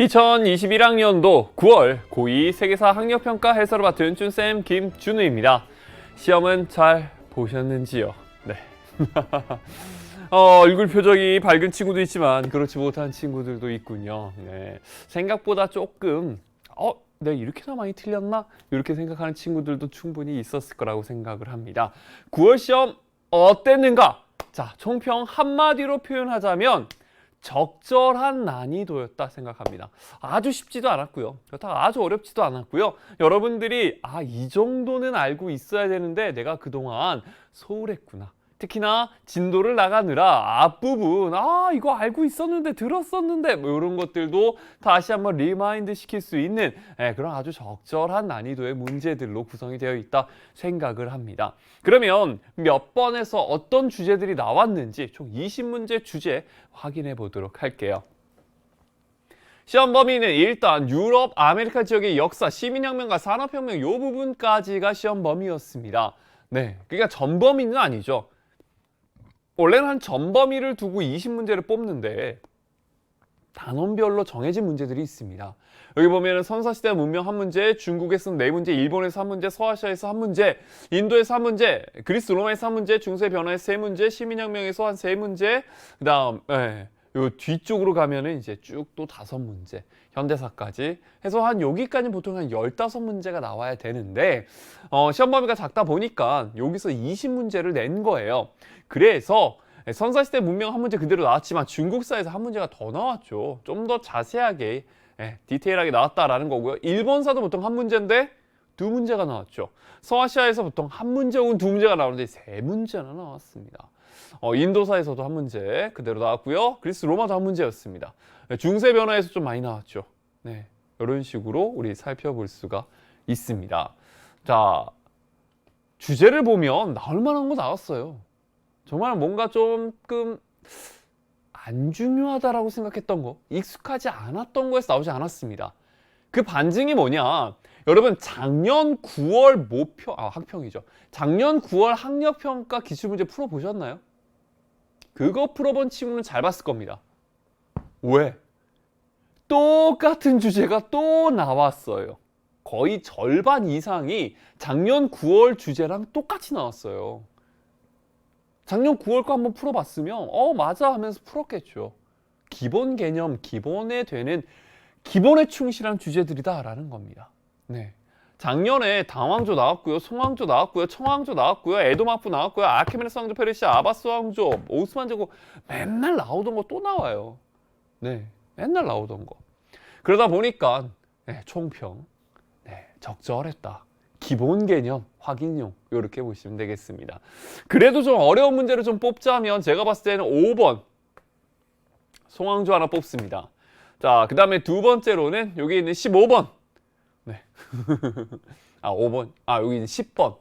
2021학년도 9월 고2 세계사 학력평가 해설을 맡은 쭌쌤 김준우입니다. 시험은 잘 보셨는지요? 네. 어, 얼굴 표정이 밝은 친구도 있지만 그렇지 못한 친구들도 있군요. 네. 생각보다 조금 어, 내가 이렇게나 많이 틀렸나? 이렇게 생각하는 친구들도 충분히 있었을 거라고 생각을 합니다. 9월 시험 어땠는가? 자, 총평 한마디로 표현하자면 적절한 난이도였다 생각합니다. 아주 쉽지도 않았고요. 그렇다고 아주 어렵지도 않았고요. 여러분들이 아, 이 정도는 알고 있어야 되는데 내가 그동안 소홀했구나. 특히나 진도를 나가느라 앞부분 아 이거 알고 있었는데 들었었는데 뭐 이런 것들도 다시 한번 리마인드 시킬 수 있는 예, 그런 아주 적절한 난이도의 문제들로 구성이 되어 있다 생각을 합니다. 그러면 몇 번에서 어떤 주제들이 나왔는지 총 20문제 주제 확인해 보도록 할게요. 시험 범위는 일단 유럽, 아메리카 지역의 역사, 시민혁명과 산업혁명 이 부분까지가 시험 범위였습니다. 네, 그러니까 전 범위는 아니죠. 원래는 한 전 범위를 두고 20문제를 뽑는데 단원별로 정해진 문제들이 있습니다. 여기 보면은 선사시대 문명 한 문제, 중국에서는 네 문제, 일본에서 한 문제, 서아시아에서 한 문제, 인도에서 한 문제, 그리스 로마에서 한 문제, 중세 변화에서 세 문제, 시민혁명에서 한 세 문제, 그 다음 예, 요 뒤쪽으로 가면은 이제 쭉 또 다섯 문제, 현대사까지 해서 한 여기까지 보통 한 열다섯 문제가 나와야 되는데 어, 시험 범위가 작다 보니까 여기서 20문제를 낸 거예요. 그래서 선사시대 문명 한 문제 그대로 나왔지만 중국사에서 한 문제가 더 나왔죠. 좀 더 자세하게 예, 디테일하게 나왔다라는 거고요. 일본사도 보통 한 문제인데 두 문제가 나왔죠. 서아시아에서 보통 한 문제 혹은 두 문제가 나오는데 세 문제나 나왔습니다. 어, 인도사에서도 한 문제 그대로 나왔고요. 그리스 로마도 한 문제였습니다. 네, 중세 변화에서 좀 많이 나왔죠. 네, 이런 식으로 우리 살펴볼 수가 있습니다. 자, 주제를 보면 나올 만한 거 나왔어요. 정말 뭔가 조금 안 중요하다라고 생각했던 거, 익숙하지 않았던 거에서 나오지 않았습니다. 그 반증이 뭐냐? 여러분 작년 9월 모평 아 학평이죠. 작년 9월 학력 평가 기출 문제 풀어 보셨나요? 그거 풀어본 친구는 잘 봤을 겁니다. 왜? 똑같은 주제가 또 나왔어요. 거의 절반 이상이 작년 9월 주제랑 똑같이 나왔어요. 작년 9월 거 한번 풀어봤으면 어 맞아 하면서 풀었겠죠. 기본 개념, 기본에 되는 기본에 충실한 주제들이다라는 겁니다. 네. 작년에 당왕조 나왔고요, 송왕조 나왔고요, 청왕조 나왔고요, 에도마프 나왔고요, 아케메네스 왕조, 페르시아, 아바스 왕조, 오스만 제국 맨날 나오던 거 또 나와요. 네, 맨날 나오던 거. 그러다 보니까 네, 총평 네, 적절했다. 기본 개념 확인용 이렇게 보시면 되겠습니다. 그래도 좀 어려운 문제를 좀 뽑자면 제가 봤을 때는 5번 송왕조 하나 뽑습니다. 자, 그 다음에 두 번째로는 여기 있는 15번. 네. 아, 5번. 아, 여기 있는 10번.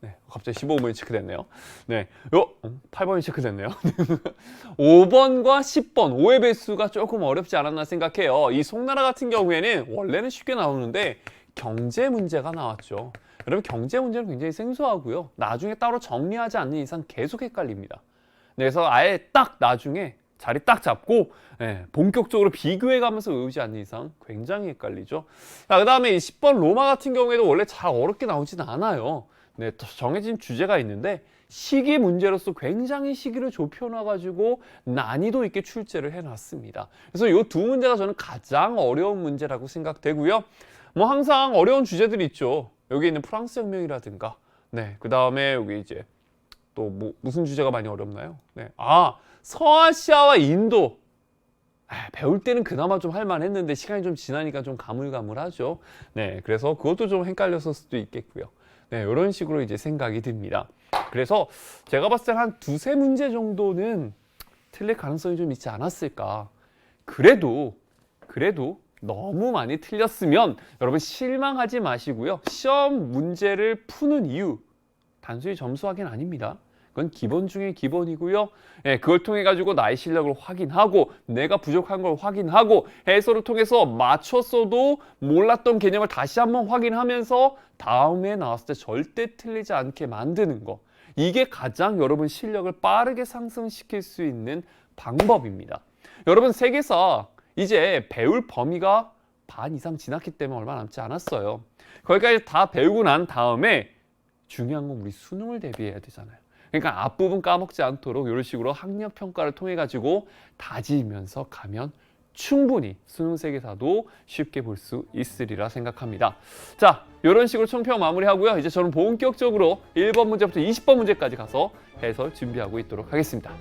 네. 갑자기 15번이 체크됐네요. 네. 요, 8번이 체크됐네요. 5번과 10번. 5의 배수가 조금 어렵지 않았나 생각해요. 이 송나라 같은 경우에는 원래는 쉽게 나오는데 경제 문제가 나왔죠. 여러분, 경제 문제는 굉장히 생소하고요. 나중에 따로 정리하지 않는 이상 계속 헷갈립니다. 네, 그래서 아예 딱 나중에 자리 딱 잡고 예, 본격적으로 비교해가면서 외우지 않는 이상 굉장히 헷갈리죠. 자, 그 다음에 10번 로마 같은 경우에도 원래 잘 어렵게 나오진 않아요. 네, 또 정해진 주제가 있는데 시기 문제로서 굉장히 시기를 좁혀놔가지고 난이도 있게 출제를 해놨습니다. 그래서 이 두 문제가 저는 가장 어려운 문제라고 생각되고요. 뭐 항상 어려운 주제들이 있죠. 여기 있는 프랑스 혁명이라든가, 네, 그 다음에 여기 이제 또 뭐 무슨 주제가 많이 어렵나요? 네, 아 서아시아와 인도 아, 배울 때는 그나마 좀 할만했는데 시간이 좀 지나니까 좀 가물가물하죠. 네, 그래서 그것도 좀 헷갈렸을 수도 있겠고요. 네, 이런 식으로 이제 생각이 듭니다. 그래서 제가 봤을 때 한 두세 문제 정도는 틀릴 가능성이 좀 있지 않았을까. 그래도 그래도 너무 많이 틀렸으면 여러분 실망하지 마시고요. 시험 문제를 푸는 이유 단순히 점수 확인 아닙니다. 그건 기본 중에 기본이고요. 예, 그걸 통해 가지고 나의 실력을 확인하고 내가 부족한 걸 확인하고 해설을 통해서 맞췄어도 몰랐던 개념을 다시 한번 확인하면서 다음에 나왔을 때 절대 틀리지 않게 만드는 거. 이게 가장 여러분 실력을 빠르게 상승시킬 수 있는 방법입니다. 여러분 세계사 이제 배울 범위가 반 이상 지났기 때문에 얼마 남지 않았어요. 거기까지 다 배우고 난 다음에 중요한 건 우리 수능을 대비해야 되잖아요. 그러니까 앞부분 까먹지 않도록 이런 식으로 학력 평가를 통해 가지고 다지면서 가면 충분히 수능 세계사도 쉽게 볼 수 있으리라 생각합니다. 자, 이런 식으로 총평 마무리하고요. 이제 저는 본격적으로 1번 문제부터 20번 문제까지 가서 해설 준비하고 있도록 하겠습니다.